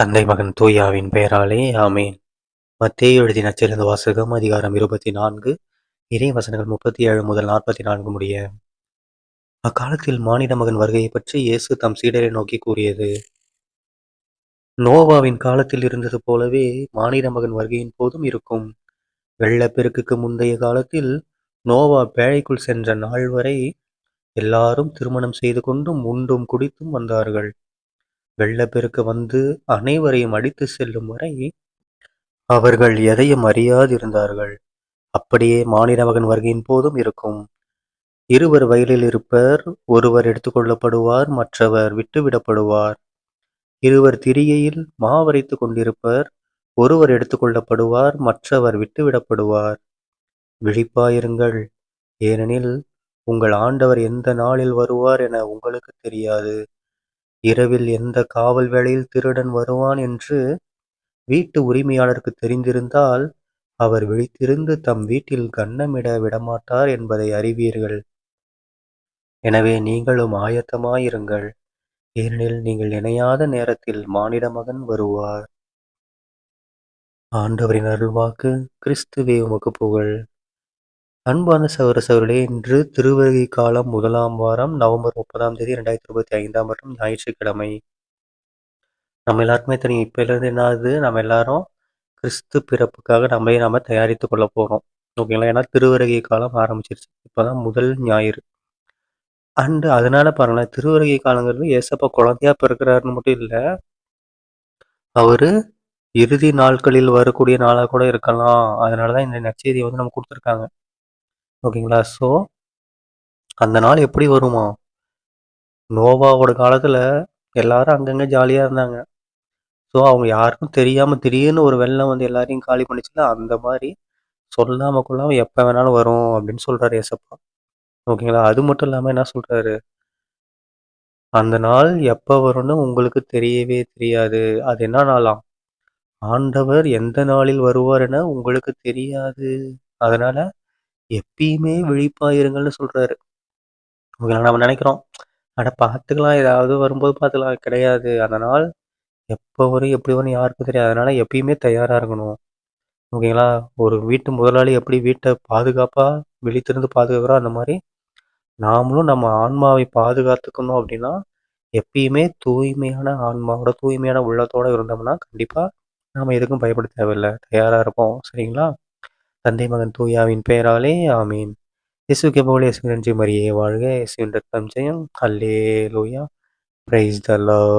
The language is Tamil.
தந்தை மகன் தூயாவின் பெயராலே ஆமேன். மத்திய எழுதின சிறந்த வாசகம் அதிகாரம் இருபத்தி நான்கு இறை வசனங்கள் முப்பத்தி ஏழு முதல் நாற்பத்தி நான்கு முடிய. அக்காலத்தில் மானிட மகன் வருகையை பற்றி இயேசு தம் சீடரை நோக்கி கூறியது நோவாவின் காலத்தில் இருந்தது போலவே மானிட மகன் வருகையின் போதும் இருக்கும். வெள்ளப்பெருக்குக்கு முந்தைய காலத்தில் நோவா பேழைக்குள் சென்ற நாள் வரை எல்லாரும் திருமணம் செய்து கொண்டும் உண்டும் குடித்தும் வந்தார்கள். வெள்ளப்பெருக்கு வந்து அனைவரையும் அடித்து செல்லும் வரை அவர்கள் எதையும் அறியாதிருந்தார்கள். அப்படியே மானிட மகன் வருகையின் போதும் இருக்கும். இருவர் வயலில் இருப்பர் ஒருவர் எடுத்துக்கொள்ளப்படுவார் மற்றவர் விட்டுவிடப்படுவார் இருவர் திரியையில் மாவரைத்து கொண்டிருப்பர் ஒருவர் எடுத்துக்கொள்ளப்படுவார் மற்றவர் விட்டுவிடப்படுவார் விழிப்பாயிருங்கள். ஏனெனில் உங்கள் ஆண்டவர் எந்த நாளில் வருவார் என உங்களுக்கு தெரியாது. இரவில் எந்த காவல் வேளையில் திருடன் வருவான் என்று வீட்டு உரிமையாளருக்கு தெரிந்திருந்தால் அவர் விழித்திருந்து தம் வீட்டில் கன்னமிட விடமாட்டார் என்பதை அறிவீர்கள். எனவே நீங்களும் ஆயத்தமாயிருங்கள். ஏனெனில் நீங்கள் இணையாத நேரத்தில் மானிட மகன் வருவார். ஆண்டவரின் அருள்வாக்கு கிறிஸ்துவே உமக்கு புகழ். அன்பார்ந்த சகோதர இன்று திருவருகை காலம் முதலாம் வாரம் நவம்பர் முப்பதாம் தேதி ரெண்டாயிரத்தி இருபத்தி ஐந்தாம் வருடம் ஞாயிற்றுக்கிழமை. நம்ம எல்லாருக்குமே தெரியும் இப்போலேருந்து என்னாவது நம்ம எல்லாரும் கிறிஸ்து பிறப்புக்காக நம்மளே நம்ம தயாரித்து கொள்ள போகிறோம் ஓகேங்களா? ஏன்னா திருவருகை காலம் ஆரம்பிச்சிருச்சு. இப்போதான் முதல் ஞாயிறு. அண்டு அதனால பாருங்களேன் திருவருகை காலங்கிறது ஏசப்பா குழந்தையா பிறக்கிறாருன்னு மட்டும் இல்லை அவரு இறுதி நாட்களில் வரக்கூடிய நாளாக கூட இருக்கலாம். அதனால தான் இந்த நற்செய்தியை வந்து நம்ம கொடுத்துருக்காங்க. ஓகேங்களா? ஸோ அந்த நாள் எப்படி வருமா? நோவாவோட காலத்தில் எல்லாரும் அங்கங்கே ஜாலியாக இருந்தாங்க. ஸோ அவங்க யாருக்கும் தெரியாமல் திடீர்னு ஒரு வெள்ளம் வந்து எல்லாரையும் காலி பண்ணிச்சுல அந்த மாதிரி சொல்லாமல் கொள்ளாமல் எப்போ வேணாலும் வரும் அப்படின்னு சொல்கிறாரு ஏசப்பா. ஓகேங்களா? அது மட்டும் இல்லாமல் என்ன சொல்கிறாரு அந்த நாள் எப்போ வரும்னு உங்களுக்கு தெரியவே தெரியாது. அது என்ன நாளாம் ஆண்டவர் எந்த நாளில் வருவார் என உங்களுக்கு தெரியாது. அதனால எப்பயுமே விழிப்பாயிருங்கள்னு சொல்றாரு. ஓகேங்களா நம்ம நினைக்கிறோம் அட பார்த்துக்கலாம் ஏதாவது வரும்போது பார்த்துக்கலாம் கிடையாது. அதனால் எப்போ வரும் எப்படி வரும் யாருக்கும் தெரியாது. அதனால எப்பயுமே தயாராக இருக்கணும். ஓகேங்களா? ஒரு வீட்டு முதலாளி எப்படி வீட்டை பாதுகாப்பாக விழித்திருந்து பாதுகாக்கிறோம் அந்த மாதிரி நாமளும் நம்ம ஆன்மாவை பாதுகாத்துக்கணும் அப்படின்னா எப்பயுமே தூய்மையான ஆன்மாவோட தூய்மையான உள்ளத்தோடு இருந்தோம்னா கண்டிப்பாக நாம எதுக்கும் பயப்பட தேவையில்லை. தயாராக இருப்போம். சரிங்களா? தந்தை மகன் தூயாவின் பெயராலே ஆமீன். இயேசுக்கு போல இயேசு நன்றி மரியே வாழ்க. இயேசுவின் ரத்தம் ஜெயம். அல்லே லோயா பிரைஸ் த லவ்